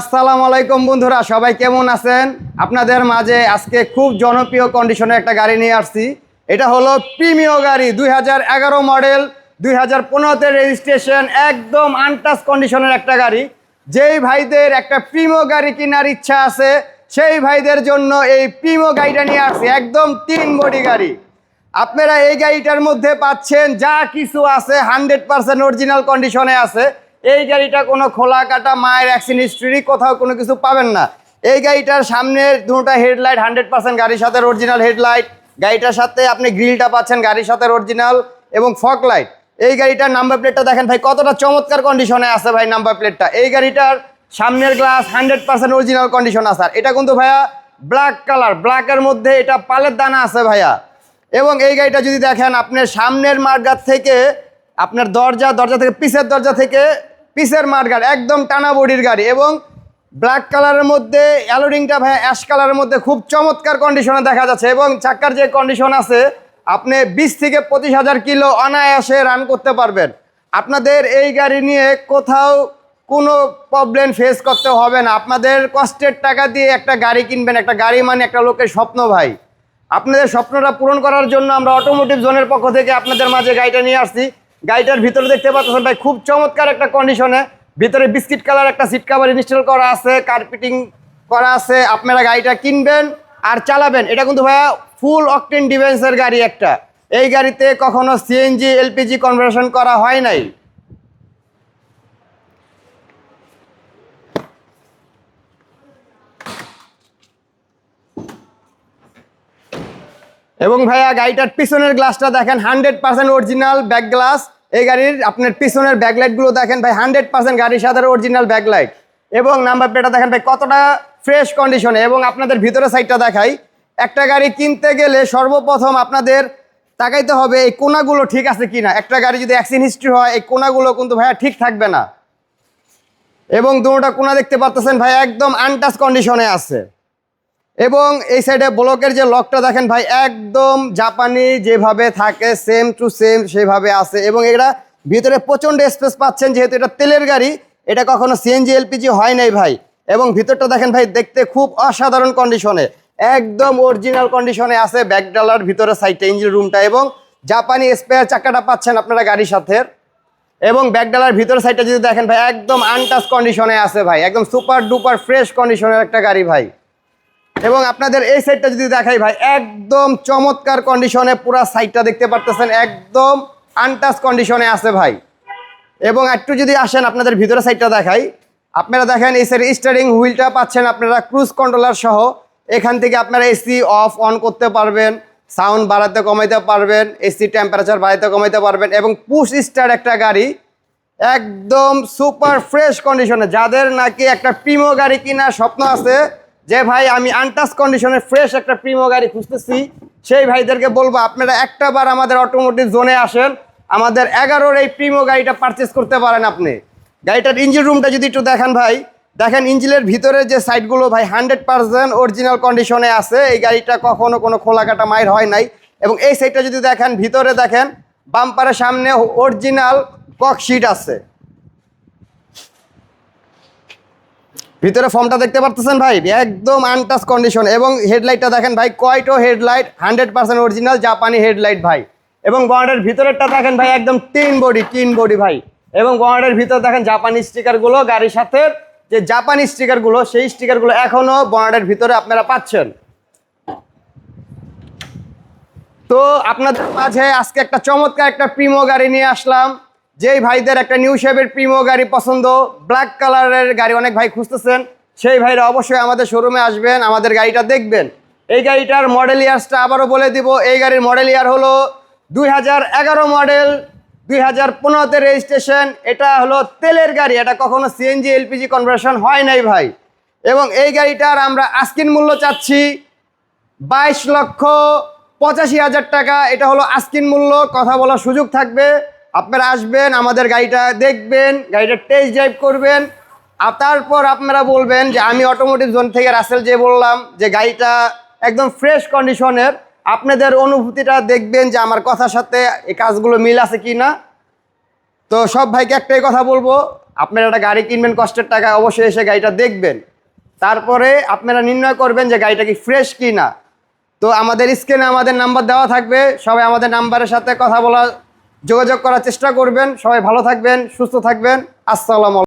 আসসালামু আলাইকুম বন্ধুরা, সবাই কেমন আছেন? আপনাদের মাঝে আজকে খুব জনপ্রিয় কন্ডিশনে একটা গাড়ি নিয়ে আসছি। এটা হলো প্রিমিয় গাড়ি, দুই মডেল, দুই হাজার রেজিস্ট্রেশন একদম আনটাচ কন্ডিশনের একটা গাড়ি। যেই ভাইদের একটা প্রিমো গাড়ি কেনার ইচ্ছা আছে, সেই ভাইদের জন্য এই প্রিমো গাড়িটা নিয়ে আসছি, একদম তিন বডি গাড়ি। আপনারা এই গাড়িটার মধ্যে পাচ্ছেন যা কিছু আছে হান্ড্রেড পার্সেন্ট অরিজিনাল কন্ডিশনে আছে। এই গাড়িটা কোনো খোলা কাটা, মায়ের অ্যাক্সিডেন্ট হিস্ট্রি কোথাও কোনো কিছু পাবেন না। এই গাড়িটার সামনের দুটা হেডলাইট হান্ড্রেড পার্সেন্ট গাড়ির সাথে অরিজিনাল হেডলাইট গাড়িটার সাথে আপনি গ্রিলটা পাচ্ছেন, গাড়ির সাথে অরিজিনাল এবং ফক লাইট এই গাড়িটার নাম্বার প্লেটটা দেখেন ভাই, কতটা চমৎকার কন্ডিশনে আছে ভাই নাম্বার প্লেটটা এই গাড়িটার সামনের glass hundred percent original condition আছে। এটা কিন্তু ভাইয়া ব্ল্যাক কালার ব্ল্যাকের মধ্যে এটা পালের দানা আছে ভাইয়া। এবং এই গাড়িটা যদি দেখেন, আপনার সামনের মাঠগাট থেকে, আপনার দরজা দরজা থেকে পিসের দরজা থেকে পিসের মাঠ গাড়ি একদম টানা বডির গাড়ি এবং ব্ল্যাক কালারের মধ্যে অ্যালোডিংটা ভাই অ্যাশ কালারের মধ্যে খুব চমৎকার কন্ডিশনে দেখা যাচ্ছে এবং চাক্কার যে কন্ডিশন আছে, আপনি বিশ থেকে পঁচিশ হাজার কিলো অনায়াসে রান করতে পারবেন। আপনাদের এই গাড়ি নিয়ে কোথাও কোনো প্রবলেম ফেস করতে হবে না। আপনাদের কষ্টের টাকা দিয়ে একটা গাড়ি কিনবেন, একটা গাড়ি মানে একটা লোকের স্বপ্ন ভাই। আপনাদের স্বপ্নটা পূরণ করার জন্য আমরা অটোমোটিভ জোনের পক্ষ থেকে আপনাদের মাঝে গাড়িটা নিয়ে আসছি। গাড়িটার ভিতরে দেখতে পাচ্ছেন ভাই, খুব চমৎকার একটা কন্ডিশনে ভিতরে বিস্কিট কালার একটা সিট কাভার ইনস্টল করা আছে কার্পেটিং করা আছে, আপনারা গাড়িটা কিনবেন আর চালাবেন। এটা কিন্তু ভাইয়া ফুল অকটেন ডিভেন্সের গাড়ি একটা। এই গাড়িতে কখনো সিএনজি এলপিজি কনভার্সন করা হয় নাই। এবং ভাইয়া গাড়িটার পিছনের গ্লাসটা দেখেন hundred percent original back glass এই গাড়ির আপনার পিছনের ব্যাকলাইটগুলো দেখেন ভাই হান্ড্রেড পার্সেন্ট গাড়ির সাথে অরিজিনাল ব্যাকলাইট এবং নাম্বার প্লেটটা দেখেন ভাই, কতটা ফ্রেশ কন্ডিশনে এবং আপনাদের ভিতরে সাইডটা দেখাই, একটা গাড়ি কিনতে গেলে সর্বপ্রথম আপনাদের তাকাইতে হবে, এই কোনাগুলো ঠিক আছে কিনা। একটা গাড়ি যদি অ্যাক্সিডেন্ট হিস্ট্রি হয়, এই কোনাগুলো কিন্তু ভাইয়া ঠিক থাকবে না। এবং দুটোটা কোনা দেখতে পাচ্ছেন ভাই, একদম আনটাচ কন্ডিশনে আছে। এবং এই সাইডে ব্লকের যে লকটা দেখেন ভাই, একদম জাপানি যেভাবে থাকে সেম টু সেম সেভাবে আছে এবং এটা ভিতরে প্রচণ্ড স্পেস পাচ্ছেন, যেহেতু এটা তেলের গাড়ি, এটা কখনো সিএনজি এলপিজি হয় নাই ভাই। এবং ভিতরটা দেখেন ভাই, দেখতে খুব অসাধারণ কন্ডিশনে একদম অরিজিনাল কন্ডিশনে আছে ব্যাকডালার ভিতরে সাইডটা ইঞ্জিন রুমটা এবং জাপানি স্পেয়ার চাকাটা পাচ্ছেন আপনারা গাড়ির সাথে। এবং ব্যাকডালার ভিতর সাইডটা যদি দেখেন ভাই, একদম আনটাচ কন্ডিশনে আছে ভাই, একদম সুপার ডুপার ফ্রেশ কন্ডিশনের একটা গাড়ি ভাই। এবং আপনাদের এই সাইডটা যদি দেখাই ভাই, একদম চমৎকার কন্ডিশনে পুরো সাইডটা দেখতে পারতেছেন, একদম আনটাচ কন্ডিশনে আছে ভাই। এবং একটু যদি আসেন আপনাদের ভিতরে সাইডটা দেখাই, আপনারা দেখেন এই সাইড স্টারিং হুইলটা পাচ্ছেন আপনারা ক্রুজ কন্ট্রোলার সহ। এখান থেকে আপনারা এসি অফ অন করতে পারবেন সাউন্ড বাড়াতে কমাইতে পারবেন এসি টেম্পারেচার বাড়াতে কমাইতে পারবেন এবং পুশ স্টার একটা গাড়ি একদম সুপার ফ্রেশ কন্ডিশনে যাদের নাকি একটা প্রিমো গাড়ি কেনার স্বপ্ন আছে যে ভাই, আমি আনটাচ কন্ডিশনে ফ্রেশ একটা প্রিমো গাড়ি খুঁজতেছি। সেই ভাইদেরকে বলব, আপনারা একটা বার আমাদের অটোমোটিভ জোনে আসেন। আমাদের এগারোর এই প্রিমো গাড়িটা পারচেস করতে পারেন আপনি। গাড়িটার ইঞ্জিন রুমটা যদি একটু দেখেন ভাই, দেখেন ইঞ্জিনের ভিতরে যে সাইডগুলো ভাই হান্ড্রেড পার্সেন্ট অরিজিনাল কন্ডিশনে আছে। এই গাড়িটা কখনো কোনো খোলা কাটা মাইর হয় নাই। এবং এই সাইডটা যদি দেখেন, ভিতরে দেখেন বাম্পারের সামনে অরিজিনাল ককশিট আছে। ভিতরে ফর্মটা দেখতে পারতেছেন ভাই? একদম আনটাচ কন্ডিশন এবং হেডলাইটটা দেখেন ভাই কয়টো হেডলাইট হান্ড্রেড পার্সেন্ট অরিজিনাল জাপানি হেডলাইট ভাই। এবং বনেটের ভিতরেরটা দেখেন ভাই, একদম টিন বডি টিন বডি ভাই। এবং বনেটের ভিতরে দেখেন জাপানি স্টিকারগুলো গাড়ির সাথে যে জাপানি স্টিকারগুলো সেই স্টিকারগুলো এখনও বনেটের ভিতরে আপনারা পাচ্ছেন। তো আপনাদের মাঝে আজকে একটা চমৎকার একটা প্রিমো গাড়ি নিয়ে আসলাম। যেই ভাইদের একটা নিউ শেপের প্রিমো গাড়ি পছন্দ ব্ল্যাক কালারের গাড়ি অনেক ভাই খুঁজতেছেন, সেই ভাইরা অবশ্যই আমাদের শোরুমে আসবেন, আমাদের গাড়িটা দেখবেন। এই গাড়িটার মডেল ইয়ার্সটা আবারও বলে দিব, এই গাড়ির মডেল ইয়ার হলো দুই হাজার এগারো মডেল দুই হাজার পনেরোতে রেজিস্ট্রেশন এটা হলো তেলের গাড়ি, এটা কখনো সিএনজি এলপিজি কনভার্সন হয় নাই ভাই। এবং এই গাড়িটার আমরা আস্কিন মূল্য চাচ্ছি বাইশ লক্ষ পঁচাশি হাজার টাকা, এটা হলো আস্কিন মূল্য, কথা বলার সুযোগ থাকবে। আপনারা আসবেন, আমাদের গাড়িটা দেখবেন, গাড়িটা টেস্ট ড্রাইভ করবেন। আর তারপর আপনারা বলবেন যে আমি অটোমোটিভ জোন থেকে রাসেল যে বললাম, যে গাড়িটা একদম ফ্রেশ কন্ডিশনের আপনাদের অনুভূতিটা দেখবেন যে আমার কথার সাথে এই কাজগুলো মিল আছে কি না তো সব ভাইকে একটাই কথা বলব, আপনারা একটা গাড়ি কিনবেন, কষ্টের টাকা অবশ্যই এসে গাড়িটা দেখবেন। তারপরে আপনারা নির্ণয় করবেন যে গাড়িটা কি ফ্রেশ কি না তো আমাদের স্ক্রিনে আমাদের নাম্বার দেওয়া থাকবে, সবাই আমাদের নাম্বারের সাথে কথা বলা যোগাযোগ করার চেষ্টা করবেন। সবাই ভালো থাকবেন সুস্থ থাকবেন। আসসালাম